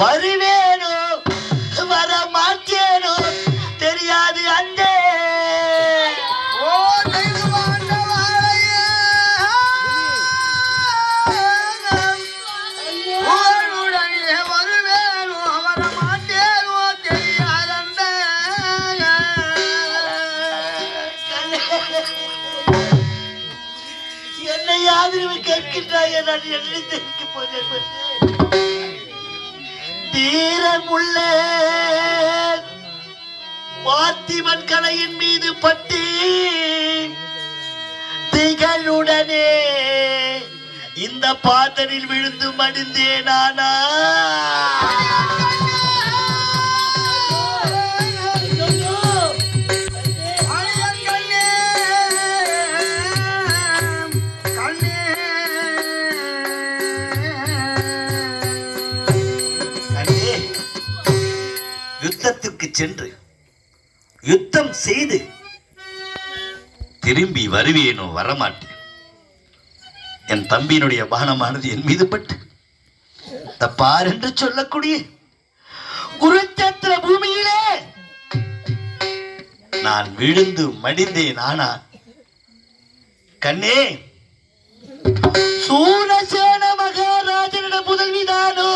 வருவேனோ? வர மாட்டேனோ தெரியாது அந்தே. என்னை ஆதரவு கேட்கின்றாய் நான் என்ன தெரிவிக்க போகிறேன் தீரமுள்ள. பார்த்திபன் கலையின் மீது பட்டி. திகழுடனே. இந்த பாதனில் விழுந்து மடிந்தேனானா யுத்தத்திற்கு சென்று யுத்தம் செய்து திரும்பி வருவேனோ வரமாட்டேன். என் தம்பியினுடைய பானமானது என் மீது பட்டு தப்பார் என்று சொல்லக்கூடிய குருச்சத்திர பூமியிலே நான் விழுந்து மடிந்தேன் ஆனால் கண்ணே சூரசேன மகாராஜனிட புதல்விதானோ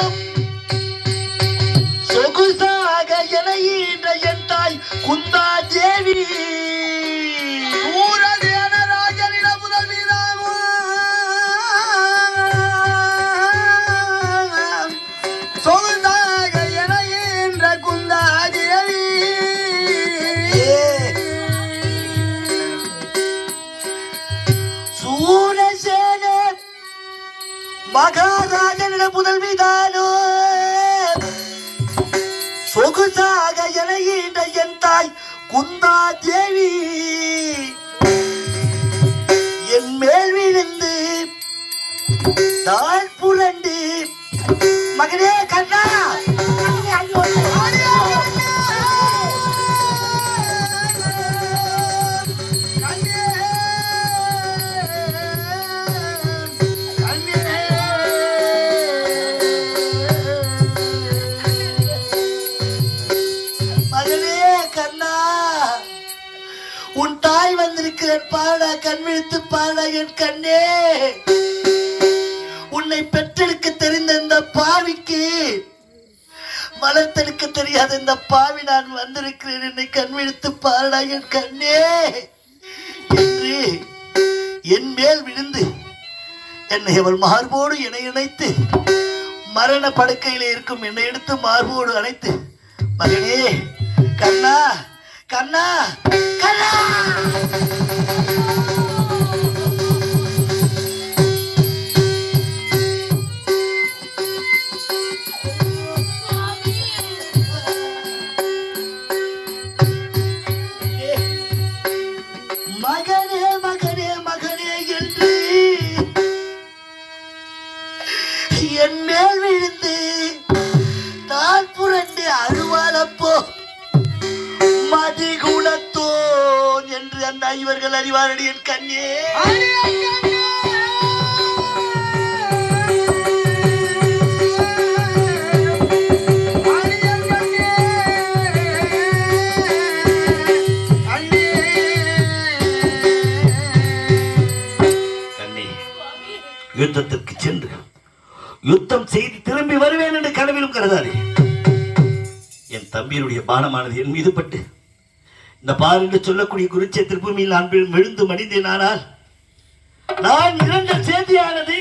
மானிட புதல்வி தானோ சொகுசாக எனையீன்ற என் தாய் குந்தா தேவி. என் மேல் விழுந்து நான் புரண்டு. மகனே கண்ணா. பாடா கண்விழித்து பாடா என் கண்ணே. உன்னை பெற்றெடுக்க தெரிந்த இந்த பாவிக்கு வளர்த்தெடுக்க தெரியாத இந்த பாவி நான் வந்திருக்கிறேன். என்னை கண்விழித்து பாடா என் கண்ணே. என்று என் மேல் விழுந்து என்னை அவள் மார்போடு இணை இணைத்து மரண படுக்கையிலே இருக்கும் என்னை எடுத்து மார்போடு அணைத்து மகனே கண்ணா கண்ணா கண்ணா! thank you இவர்கள் அறிவாரடி என் கண்ணே. யுத்தத்திற்கு சென்று யுத்தம் செய்து திரும்பி வருவேன் என்று கனவிலும் கருதாதே. என் தம்பியினுடைய பானமானது என் மீது பட்டு இந்த பார் என்று சொல்லக்கூடிய குருச்சேத்திர பூமியில் நான் விழுந்து மடிந்தேனானால் நான் இறந்த செய்தியானது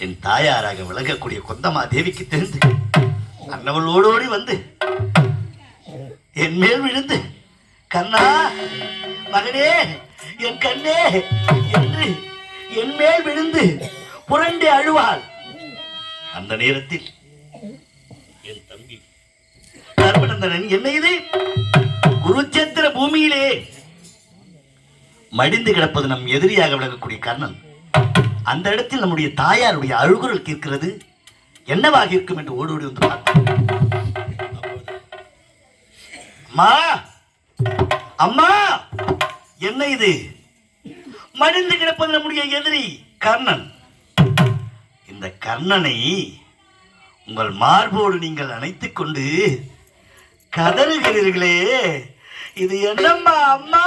என் தாயாராக விளங்கக்கூடிய கொந்தமா தேவிக்கு தெரிந்து அன்னவள் ஓடோடி வந்து என் மேல் விழுந்து கண்ணா மகனே என் கண்ணே என்று என் மேல் விழுந்து புரண்டு அழுவாள். அந்த நேரத்தில் என் தம்பி தர்மநந்தனன் என்ன இது? குருச்சேத்திர பூமியிலே மடிந்து கிடப்பது நம் எதிரியாக விளங்கக்கூடிய கர்ணன். அந்த இடத்தில் நம்முடைய தாயாருடைய அழுகுரல் கேட்கிறது. என்னவாக இருக்கும் என்று ஓடி ஓடி வந்து பார்த்தான். அம்மா! அம்மா! என்ன இது? மடிந்து கிடப்பது நம்முடைய எதிரி கர்ணன். இந்த கர்ணனை உங்கள் மார்போடு நீங்கள் அணைத்துக் கொண்டு கதறுகிறீர்களே. இது என்னம்மா அம்மா?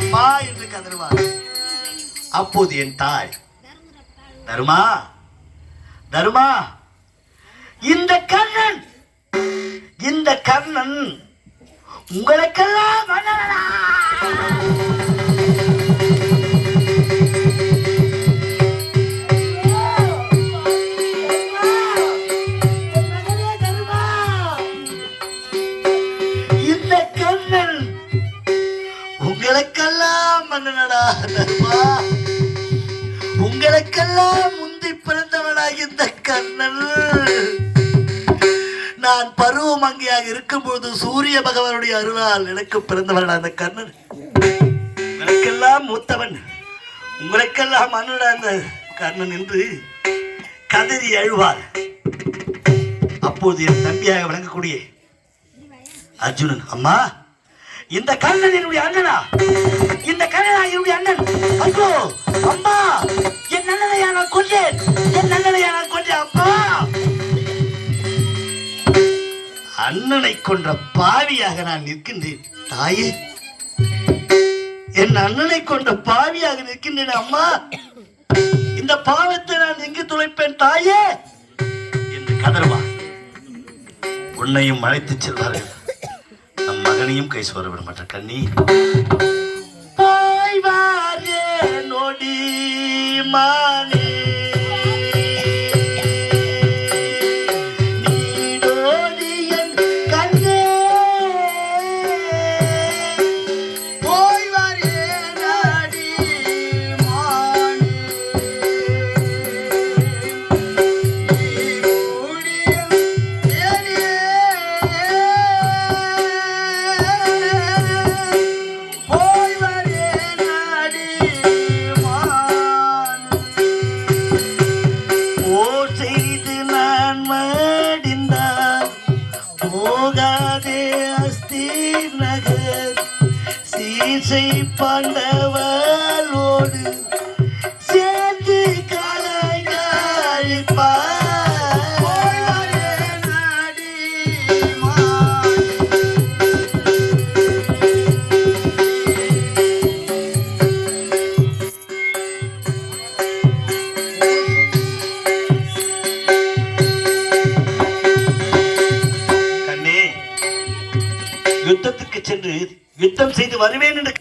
அம்மா என்று கதறுவார். அப்போது என் தாய் தருமா தருமா இந்த கர்ணன் இந்த கர்ணன் உங்களுக்கெல்லாம் கண்ணன். நான் பருவமங்கையாக இருக்கும்போது சூரிய பகவானுடைய அருளால் எனக்கு பிறந்தவன் அந்த கண்ணன். உனக்கெல்லாம் மூத்தவன். உங்களுக்கெல்லாம் அண்ணன் அந்த கர்ணன் என்று கதறி அழுவார். அப்போது என் தம்பியாக விளங்கக்கூடிய அர்ஜுனன் அம்மா இந்த கண்ணன் என்னுடைய அண்ணனா? இந்த கண்ணனா என்னுடைய அண்ணன். ஐயோ அம்மா என் நல்லதையா நான் கொண்டேன் என் நல்லதையா நான் கொன்றேன் அப்பா அண்ணனை கொன்ற பாவியாக நான் நிற்கின்றேன் தாயே. என் அண்ணனை கொன்ற பாவியாக நிற்கின்றேன் அம்மா. இந்த பாவத்தை நான் எங்கு துளைப்பேன் தாயே? என்று கதறுவார். உன்னையும் அழைத்துச் செல்வார்கள். மகனையும் கை சோர விட மாட்டேன் கண்ணி இசை பாண்டவரோடு வருவேன் என்று